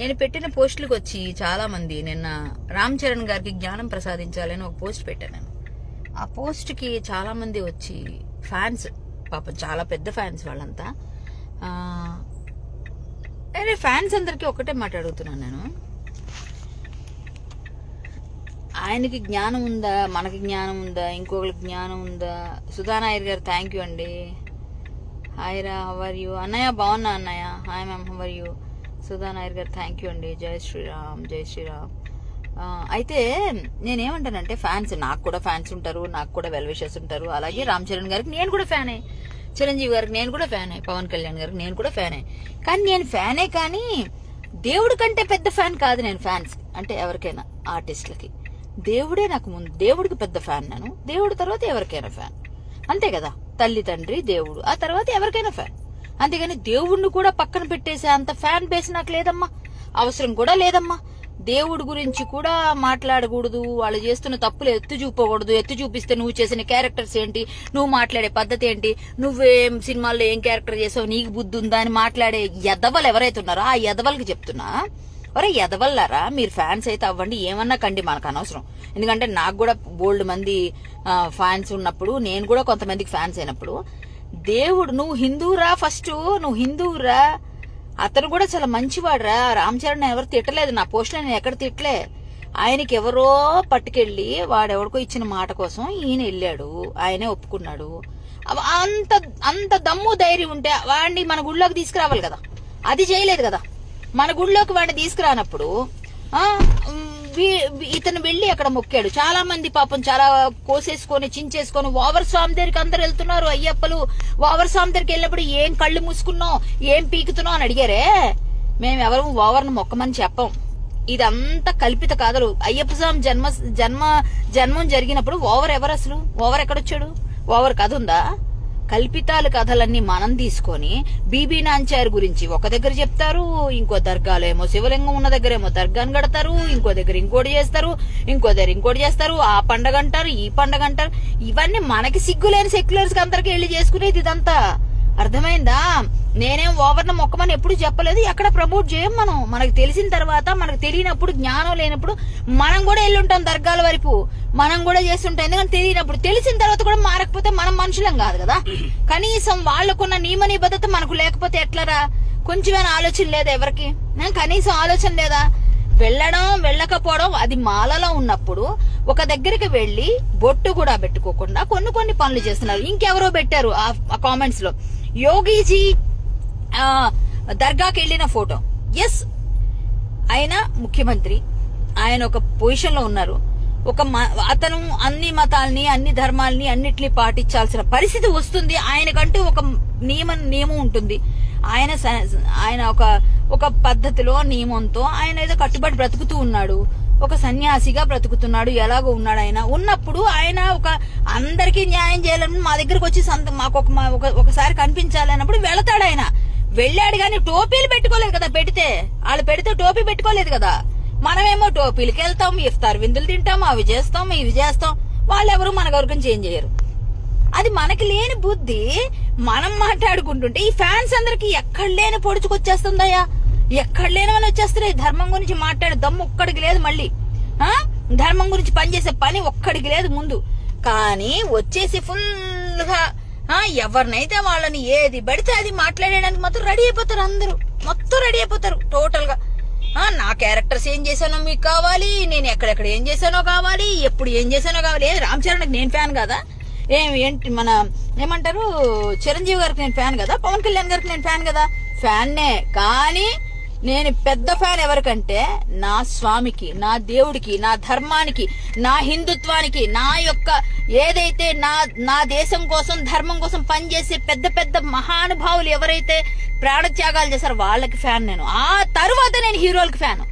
నేను పెట్టిన పోస్టులకు వచ్చి చాలా మంది నిన్న రామ్ చరణ్ గారికి జ్ఞానం ప్రసాదించాలని ఒక పోస్ట్ పెట్టాను నేను. ఆ పోస్ట్కి చాలా మంది వచ్చి ఫ్యాన్స్ పాపం చాలా పెద్ద ఫ్యాన్స్ వాళ్ళంతా. అరే ఫ్యాన్స్ అందరికీ ఒకటే మాట అడుగుతున్నాను నేను. ఆయనకి జ్ఞానం ఉందా మనకి జ్ఞానం ఉందా ఇంకొకరికి జ్ఞానం ఉందా? సుధా నాయర్ గారు థ్యాంక్ యూ అండి. హాయ్ రా హవర్ యూ అన్నయ్య బాగున్నా అన్నయ్య? Hi ma'am how are you Sudha Nair garu thank you అండి. జై శ్రీరామ్ జై శ్రీరామ్. అయితే నేనేమంటానంటే ఫ్యాన్స్ నాకు కూడా ఫ్యాన్స్ ఉంటారు నాకు కూడా వెల్ విషెస్ ఉంటారు. అలాగే రామ్ చరణ్ గారికి నేను కూడా ఫ్యానే. చిరంజీవి గారికి నేను కూడా ఫ్యానే. పవన్ కళ్యాణ్ గారికి నేను కూడా ఫ్యానే. కానీ నేను ఫ్యానే కానీ దేవుడి కంటే పెద్ద ఫ్యాన్ కాదు నేను ఫ్యాన్స్ అంటే ఎవరికైనా ఆర్టిస్టులకి. దేవుడే నాకు ముందు దేవుడికి పెద్ద ఫ్యాన్ నేను. దేవుడి తర్వాత ఎవరికైనా ఫ్యాన్. అంతే కదా? తల్లి తండ్రి దేవుడు. ఆ తర్వాత ఎవరికైనా ఫ్యాన్. అంతేగాని దేవుణ్ణి కూడా పక్కన పెట్టేసే అంత ఫ్యాన్ బేస్ నాకు లేదమ్మా. అవసరం కూడా లేదమ్మా. దేవుడి గురించి కూడా మాట్లాడకూడదు. వాళ్ళు చేస్తున్న తప్పులు ఎత్తు చూపకూడదు. ఎత్తు చూపిస్తే నువ్వు చేసిన క్యారెక్టర్స్ ఏంటి? నువ్వు మాట్లాడే పద్ధతి ఏంటి? నువ్వేం సినిమాల్లో ఏం క్యారెక్టర్ చేసావు? నీకు బుద్ధి ఉందా అని మాట్లాడే ఎదవలు ఎవరైతే ఉన్నారో ఆ ఎదవలకి చెప్తున్నా. ఒరే ఎదవల్లారా మీరు ఫ్యాన్స్ అయితే అవ్వండి. ఏమన్నా కండి మనకు అనవసరం. ఎందుకంటే నాకు కూడా బోల్డ్ మంది ఫ్యాన్స్ ఉన్నప్పుడు నేను కూడా కొంతమందికి ఫ్యాన్స్ అయినప్పుడు దేవుడు నువ్వు హిందూరా ఫస్ట్ నువ్వు హిందూరా అతను కూడా చాలా మంచివాడురా. రామ్ చరణ్ ఎవరు తిట్టలేదు నా పోస్ట్లో నేను ఎక్కడ తిట్టలే. ఆయనకి ఎవరో పట్టుకెళ్ళి వాడెవడికో ఇచ్చిన మాట కోసం ఈయన వెళ్ళాడు. ఆయనే ఒప్పుకున్నాడు. అంత అంత దమ్ము ధైర్యం ఉంటే వాడిని మన గుళ్ళోకి తీసుకురావాలి కదా. అది చేయలేదు కదా. మన గుళ్ళోకి వాడిని తీసుకురానప్పుడు ఆ, ఇతను వెళ్ళి అక్కడ మొక్కాడు. చాలా మంది పాపం చాలా కోసేసుకొని చించేసుకొని ఓవర్ స్వామి దగ్గరికి అందరు వెళ్తున్నారు. అయ్యప్పలు ఓవర్ స్వామి దగ్గరికి వెళ్ళినప్పుడు ఏం కళ్ళు మూసుకున్నాం ఏం పీకుతున్నావు అని అడిగారే. మేము ఎవరు ఓవర్ను మొక్కమని చెప్పం. ఇదంతా కల్పిత కాదలు. అయ్యప్ప స్వామి జన్మ జన్మ జన్మం జరిగినప్పుడు ఓవర్ ఎవరు అసలు? ఓవర్ ఎక్కడొచ్చాడు? ఓవర్ కథ ఉందా? కల్పితాల కథలన్నీ మనం తీసుకొని బీబీ నాంచార్ గురించి ఒక దగ్గర చెప్తారు ఇంకో దర్గాలో ఏమో శివలింగం ఉన్న దగ్గర ఏమో దర్గాను కడతారు ఇంకో దగ్గర ఇంకోటి చేస్తారు ఇంకో దగ్గర ఇంకోటి చేస్తారు ఆ పండగ అంటారు ఈ పండగ అంటారు. ఇవన్నీ మనకి సిగ్గులేని సెక్యులర్స్ అందరికి వెళ్ళి చేసుకునేది ఇదంతా. అర్థమైందా? నేనేం ఓవర్న మొక్కమని ఎప్పుడు చెప్పలేదు. ఎక్కడ ప్రమోట్ చేయం మనం? మనకు తెలిసిన తర్వాత మనకు తెలియనప్పుడు జ్ఞానం లేనప్పుడు మనం కూడా వెళ్ళుంటాం దర్గాల వైపు మనం కూడా చేస్తుంటాం. ఎందుకంటే తెలియనప్పుడు. తెలిసిన తర్వాత కూడా మారకపోతే మనం మనుషులం కాదు కదా. కనీసం వాళ్ళకున్న నియమ నిబద్ధత మనకు లేకపోతే ఎట్లరా? కొంచెమైనా ఆలోచన లేదా ఎవరికి? కనీసం ఆలోచన లేదా? వెళ్ళడం వెళ్ళకపోవడం అది మాలలో ఉన్నప్పుడు ఒక దగ్గరికి వెళ్ళి బొట్టు కూడా పెట్టుకోకుండా కొన్ని కొన్ని పనులు చేస్తున్నారు. ఇంకెవరో పెట్టారు ఆ కామెంట్స్లో. యోగీజీ ఆ, దర్గాకి వెళ్ళిన ఫోటో. ఎస్ ఆయన ముఖ్యమంత్రి. ఆయన ఒక పొజిషన్లో ఉన్నారు. ఒక మ- అతను అన్ని మతాల్ని అన్ని ధర్మాల్ని అన్నిటిని పాటించాల్సిన పరిస్థితి వస్తుంది. ఆయనకంటూ ఒక నియమం నియమం ఉంటుంది. ఆయన ఆయన ఒక ఒక పద్ధతిలో నియమంతో ఆయన ఏదో కట్టుబడి బ్రతుకుతూ ఉన్నాడు. ఒక సన్యాసిగా బ్రతుకుతున్నాడు. ఎలాగో ఉన్నాడు ఆయన. ఉన్నప్పుడు ఆయన ఒక అందరికీ న్యాయం చేయాలని మా దగ్గరకు వచ్చి సంత మాకు ఒక మా- ఒక- ఒకసారి కనిపించాలి అన్నప్పుడు వెళతాడు ఆయన. వెళ్ళాడు కానీ టోపీలు పెట్టుకోలేదు కదా పెడితే. వాళ్ళు పెడితే టోపీ పెట్టుకోలేదు కదా. మనమేమో టోపీలకి వెళ్తాం ఇఫ్తార్ విందులు తింటాం అవి చేస్తాం ఇవి చేస్తాం. వాళ్ళెవరు మన వరకు చేంజ్ చేయరు. అది మనకి లేని బుద్ధి మనం మాట్లాడుకుంటుంటే ఈ ఫ్యాన్స్ అందరికి ఎక్కడ లేని పొడుచుకొచ్చేస్తుందయ్యా? ఎక్కడ లేనివని వచ్చేస్తున్నాయి ధర్మం గురించి మాట్లాడే దమ్ము ఒక్కడికి లేదు మళ్ళీ. ఆ? ధర్మం గురించి పనిచేసే పని ఒక్కడికి లేదు ముందు. కానీ వచ్చేసి ఫుల్గా ఎవరినైతే వాళ్ళని ఏది పడితే అది మాట్లాడడానికి మాత్రం రెడీ అయిపోతారు అందరూ. మొత్తం రెడీ అయిపోతారు టోటల్గా నా క్యారెక్టర్స్ ఏం చేశానో మీకు కావాలి నేను ఎక్కడెక్కడ ఏం చేశానో కావాలి ఎప్పుడు ఏం చేశానో కావాలి. ఏ రామ్ చరణ్కి నేను ఫ్యాన్ కదా? ఏం ఏంటి మన ఏమంటారు చిరంజీవి గారికి నేను ఫ్యాన్ కదా? పవన్ కళ్యాణ్ గారికి నేను ఫ్యాన్ కదా? ఫ్యాన్నే. కానీ నేను పెద్ద ఫ్యాన్ ఎవరికంటే నా స్వామికి నా దేవుడికి నా ధర్మానికి నా హిందుత్వానికి నా యొక్క ఏదైతే నా నా దేశం కోసం ధర్మం కోసం పనిచేసే పెద్ద పెద్ద మహానుభావులు ఎవరైతే ప్రాణత్యాగాలు చేశారో వాళ్ళకి ఫ్యాన్ నేను. ఆ తర్వాత నేను హీరోలకి ఫ్యాన్.